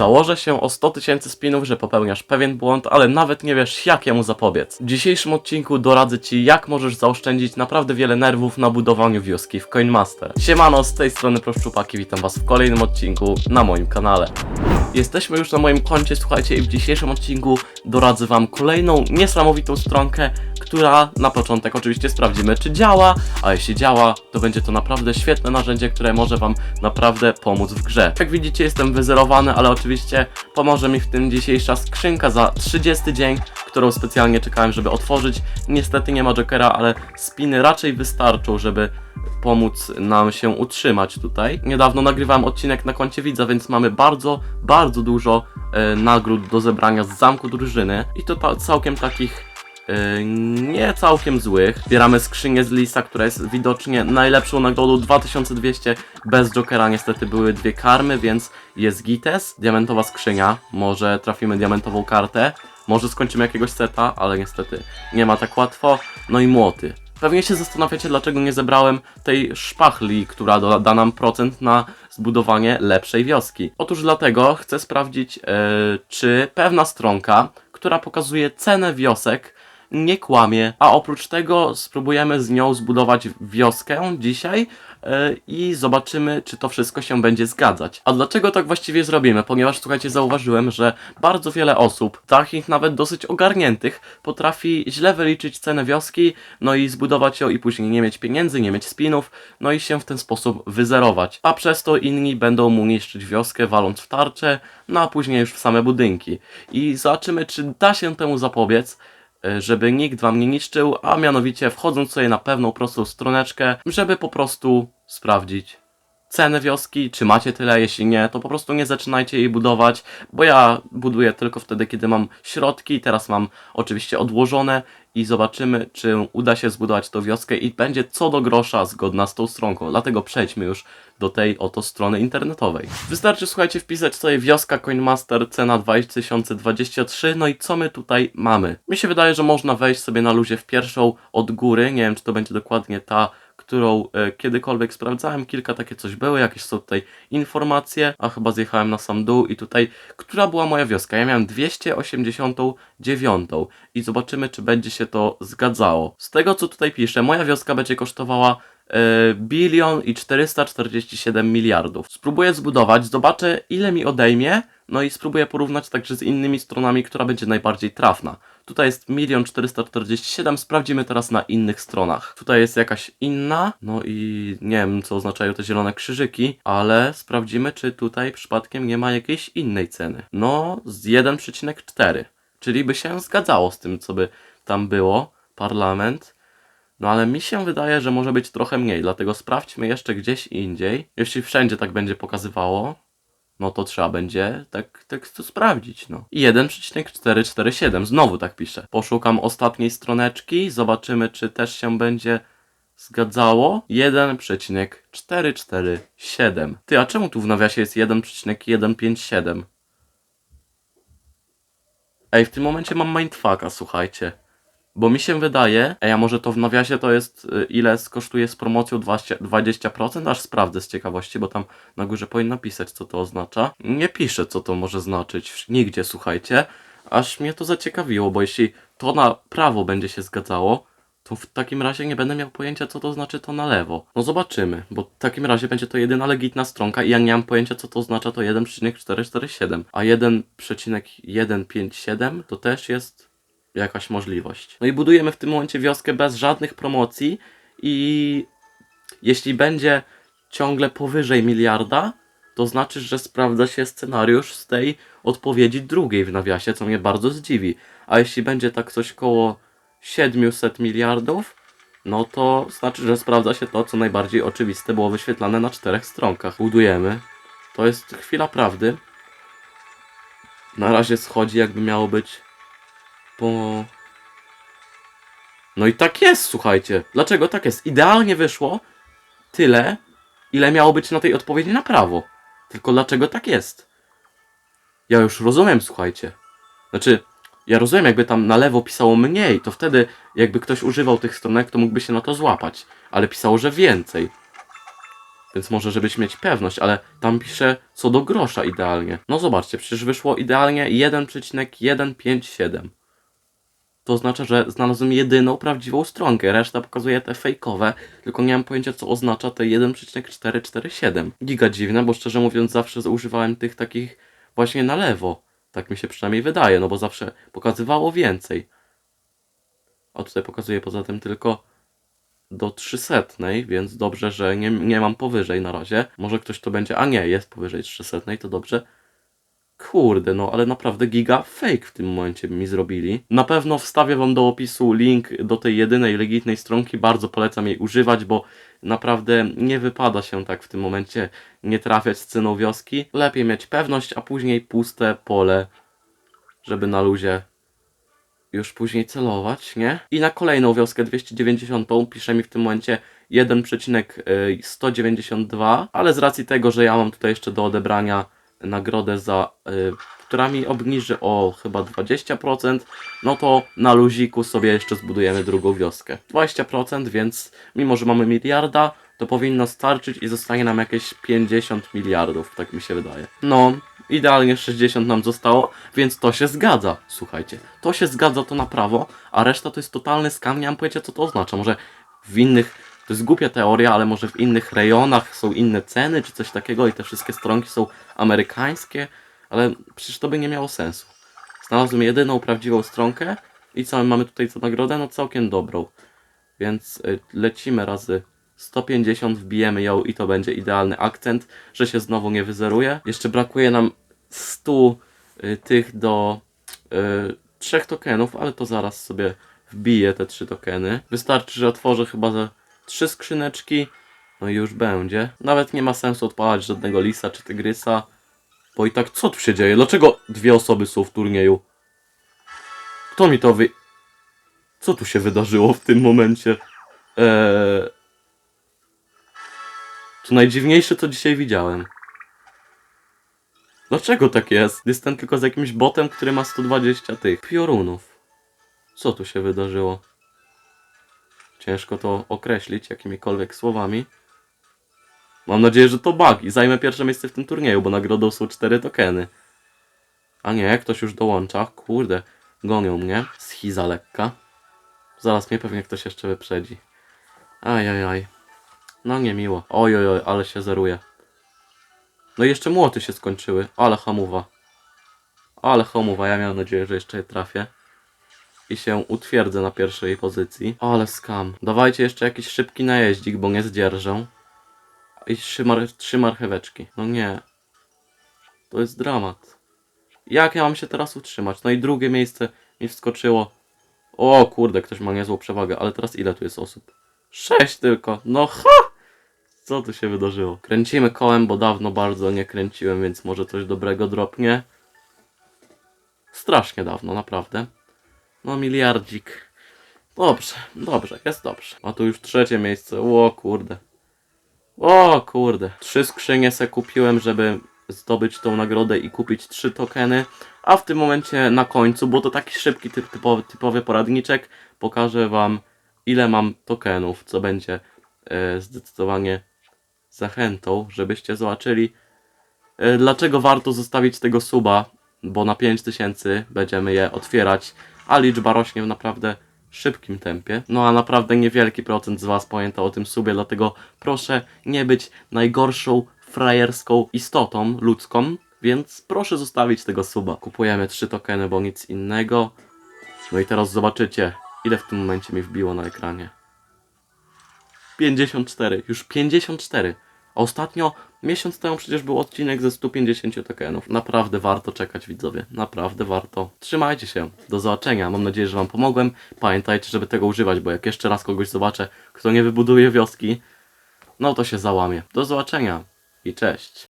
Założę się o 100 tysięcy spinów, że popełniasz pewien błąd, ale nawet nie wiesz jak jemu zapobiec. W dzisiejszym odcinku doradzę Ci jak możesz zaoszczędzić naprawdę wiele nerwów na budowaniu wioski w Coinmaster. Siemano, z tej strony Proszczupaki, witam Was w kolejnym odcinku na moim kanale. Jesteśmy już na moim koncie, słuchajcie, i w dzisiejszym odcinku doradzę Wam kolejną niesamowitą stronkę, która na początek oczywiście sprawdzimy, czy działa, a jeśli działa, to będzie to naprawdę świetne narzędzie, które może Wam naprawdę pomóc w grze. Jak widzicie, jestem wyzerowany, ale oczywiście pomoże mi w tym dzisiejsza skrzynka za 30 dzień, którą specjalnie czekałem, żeby otworzyć. Niestety nie ma Jokera, ale spiny raczej wystarczą, żeby pomóc nam się utrzymać tutaj. Niedawno nagrywałem odcinek na koncie widza, więc mamy bardzo, bardzo dużo e, nagród do zebrania z zamku drużyny i to ta, całkiem takich nie całkiem złych. Bieramy skrzynię z Lisa, która jest widocznie najlepszą nagrodą 2200. Bez Jokera niestety były dwie karmy, więc jest Gites, diamentowa skrzynia. Może trafimy diamentową kartę. Może skończymy jakiegoś seta, ale niestety nie ma tak łatwo. No i młoty. Pewnie się zastanawiacie, dlaczego nie zebrałem tej szpachli, która da, nam procent na zbudowanie lepszej wioski. Otóż dlatego chcę sprawdzić, e, czy pewna stronka, która pokazuje cenę wiosek, nie kłamie, a oprócz tego spróbujemy z nią zbudować wioskę dzisiaj e, i zobaczymy, czy to wszystko się będzie zgadzać. A dlaczego tak właściwie zrobimy? Ponieważ, słuchajcie, zauważyłem, że bardzo wiele osób, takich nawet dosyć ogarniętych, potrafi źle wyliczyć cenę wioski, no i zbudować ją i później nie mieć pieniędzy, nie mieć spinów, no i się w ten sposób wyzerować. A przez to inni będą mu niszczyć wioskę, waląc w tarczę, no a później już w same budynki. I zobaczymy, czy da się temu zapobiec, żeby nikt wam nie niszczył, a mianowicie wchodząc sobie na pewną prostą stroneczkę, żeby po prostu sprawdzić cenę wioski, czy macie tyle, jeśli nie, to po prostu nie zaczynajcie jej budować, bo ja buduję tylko wtedy, kiedy mam środki, teraz mam oczywiście odłożone i zobaczymy, czy uda się zbudować tą wioskę i będzie co do grosza zgodna z tą stronką, dlatego przejdźmy już do tej oto strony internetowej. Wystarczy, słuchajcie, wpisać sobie wioska Coinmaster, cena 2023, no i co my tutaj mamy? Mi się wydaje, że można wejść sobie na luzie w pierwszą od góry, nie wiem, czy to będzie dokładnie ta, którą e, kiedykolwiek sprawdzałem, kilka takie coś były, jakieś są tutaj informacje, a chyba zjechałem na sam dół i tutaj, która była moja wioska? Ja miałem 289 i zobaczymy, czy będzie się to zgadzało. Z tego, co tutaj pisze, moja wioska będzie kosztowała e, bilion i 447 miliardów. Spróbuję zbudować, zobaczę ile mi odejmie, no i spróbuję porównać także z innymi stronami, która będzie najbardziej trafna. Tutaj jest 1 447, sprawdzimy teraz na innych stronach. Tutaj jest jakaś inna, no i nie wiem co oznaczają te zielone krzyżyki, ale sprawdzimy czy tutaj przypadkiem nie ma jakiejś innej ceny. No z 1,4, czyli by się zgadzało z tym co by tam było, parlament. No ale mi się wydaje, że może być trochę mniej, dlatego sprawdźmy jeszcze gdzieś indziej. Jeśli wszędzie tak będzie pokazywało, no to trzeba będzie tak, tak to sprawdzić, no. I 1,447, znowu tak pisze. Poszukam ostatniej stroneczki, zobaczymy, czy też się będzie zgadzało. 1,447. Ty, a czemu tu w nawiasie jest 1,157? Ej, w tym momencie mam mindfucka, słuchajcie. Bo mi się wydaje, a może to w nawiasie to jest y, ile kosztuje z promocją 20%, 20%? Aż sprawdzę z ciekawości, bo tam na górze powinno pisać, co to oznacza. Nie pisze, co to może znaczyć. Nigdzie, słuchajcie. Aż mnie to zaciekawiło, bo jeśli to na prawo będzie się zgadzało, to w takim razie nie będę miał pojęcia, co to znaczy to na lewo. No zobaczymy, bo w takim razie będzie to jedyna legitna stronka i ja nie mam pojęcia, co to oznacza to 1,447. A 1,157 to też jest jakaś możliwość. No i budujemy w tym momencie wioskę bez żadnych promocji i jeśli będzie ciągle powyżej miliarda, to znaczy, że sprawdza się scenariusz z tej odpowiedzi drugiej w nawiasie, co mnie bardzo zdziwi. A jeśli będzie tak coś koło 700 miliardów, no to znaczy, że sprawdza się to, co najbardziej oczywiste było wyświetlane na czterech stronkach. Budujemy. To jest chwila prawdy. Na razie schodzi, jakby miało być po... No i tak jest, słuchajcie. Dlaczego tak jest? Idealnie wyszło tyle, ile miało być na tej odpowiedzi na prawo. Tylko dlaczego tak jest? Ja już rozumiem, słuchajcie. Znaczy, ja rozumiem, jakby tam na lewo pisało mniej, to wtedy jakby ktoś używał tych stronek, to mógłby się na to złapać. Ale pisało, że więcej. Więc może żebyś mieć pewność, ale tam pisze co do grosza idealnie. No zobaczcie, przecież wyszło idealnie 1,157. To oznacza, że znalazłem jedyną prawdziwą stronkę, reszta pokazuje te fejkowe, tylko nie mam pojęcia co oznacza te 1,447. Giga dziwne, bo szczerze mówiąc zawsze używałem tych takich właśnie na lewo. Tak mi się przynajmniej wydaje, no bo zawsze pokazywało więcej. A tutaj pokazuje poza tym tylko do 300, więc dobrze, że nie, nie mam powyżej na razie. Może ktoś to będzie, a nie, jest powyżej 300, to dobrze. Kurde, no ale naprawdę giga fake w tym momencie mi zrobili. Na pewno wstawię wam do opisu link do tej jedynej legitnej stronki. Bardzo polecam jej używać, bo naprawdę nie wypada się tak w tym momencie nie trafiać z ceną wioski. Lepiej mieć pewność, a później puste pole, żeby na luzie już później celować, nie? I na kolejną wioskę 290 pisze mi w tym momencie 1,192, ale z racji tego, że ja mam tutaj jeszcze do odebrania nagrodę za, y, która mi obniży o chyba 20%, no to na luziku sobie jeszcze zbudujemy drugą wioskę. 20%, więc mimo, że mamy miliarda, to powinno starczyć i zostanie nam jakieś 50 miliardów, tak mi się wydaje. No, idealnie 60 nam zostało, więc to się zgadza. Słuchajcie, to się zgadza to na prawo, a reszta to jest totalny skam, nie mam pojęcia co to oznacza. Może w innych, to jest głupia teoria, ale może w innych rejonach są inne ceny czy coś takiego i te wszystkie stronki są amerykańskie, ale przecież to by nie miało sensu. Znalazłem jedyną prawdziwą stronkę i co, mamy tutaj co nagrodę? No całkiem dobrą. Więc y, lecimy razy 150, wbijemy ją i to będzie idealny akcent, że się znowu nie wyzeruje. Jeszcze brakuje nam 100 y, tych do y, trzech tokenów, ale to zaraz sobie wbiję te trzy tokeny. Wystarczy, że otworzę chyba ze trzy skrzyneczki, no i już będzie. Nawet nie ma sensu odpalać żadnego lisa czy tygrysa, bo i tak co tu się dzieje? Dlaczego dwie osoby są w turnieju? Kto mi to wy... Co tu się wydarzyło w tym momencie? Eee... To najdziwniejsze, co dzisiaj widziałem. Dlaczego tak jest? Jestem tylko z jakimś botem, który ma 120 tych piorunów. Co tu się wydarzyło? Ciężko to określić jakimikolwiek słowami. Mam nadzieję, że to bug i zajmę pierwsze miejsce w tym turnieju, bo nagrodą są cztery tokeny. A nie, ktoś już dołącza. Kurde, gonią mnie. Schiza lekka. Zaraz mnie pewnie ktoś jeszcze wyprzedzi. Ajajaj. No niemiło. Oj, oj, oj, ale się zeruje. No i jeszcze młoty się skończyły. Ale hamuwa. Ale hamuwa, ja miałem nadzieję, że jeszcze je trafię. I się utwierdzę na pierwszej pozycji. Ale skam. Dawajcie jeszcze jakiś szybki najeździk, bo nie zdzierżę. I trzy, mar trzy marcheweczki. No nie. To jest dramat. Jak ja mam się teraz utrzymać? No i drugie miejsce mi wskoczyło. O kurde, ktoś ma niezłą przewagę, ale teraz ile tu jest osób? Sześć tylko. No ha! Co tu się wydarzyło? Kręcimy kołem, bo dawno bardzo nie kręciłem, więc może coś dobrego dropnie. Strasznie dawno, naprawdę. No miliardzik. Dobrze, dobrze, jest dobrze. A tu już trzecie miejsce. O kurde. O kurde. Trzy skrzynie se kupiłem, żeby zdobyć tą nagrodę i kupić trzy tokeny. A w tym momencie na końcu, bo to taki szybki typ, typowy, typowy poradniczek, pokażę wam ile mam tokenów, co będzie e, zdecydowanie zachętą, żebyście zobaczyli e, dlaczego warto zostawić tego suba, bo na 5000 będziemy je otwierać, a liczba rośnie w naprawdę szybkim tempie. No a naprawdę niewielki procent z Was pamięta o tym subie, dlatego proszę nie być najgorszą frajerską istotą ludzką, więc proszę zostawić tego suba. Kupujemy trzy tokeny, bo nic innego. No i teraz zobaczycie, ile w tym momencie mi wbiło na ekranie. 54, już 54. Ostatnio, miesiąc temu przecież był odcinek ze 150 tokenów. Naprawdę warto czekać widzowie, naprawdę warto. Trzymajcie się, do zobaczenia, mam nadzieję, że Wam pomogłem. Pamiętajcie, żeby tego używać, bo jak jeszcze raz kogoś zobaczę, kto nie wybuduje wioski, no to się załamie. Do zobaczenia i cześć.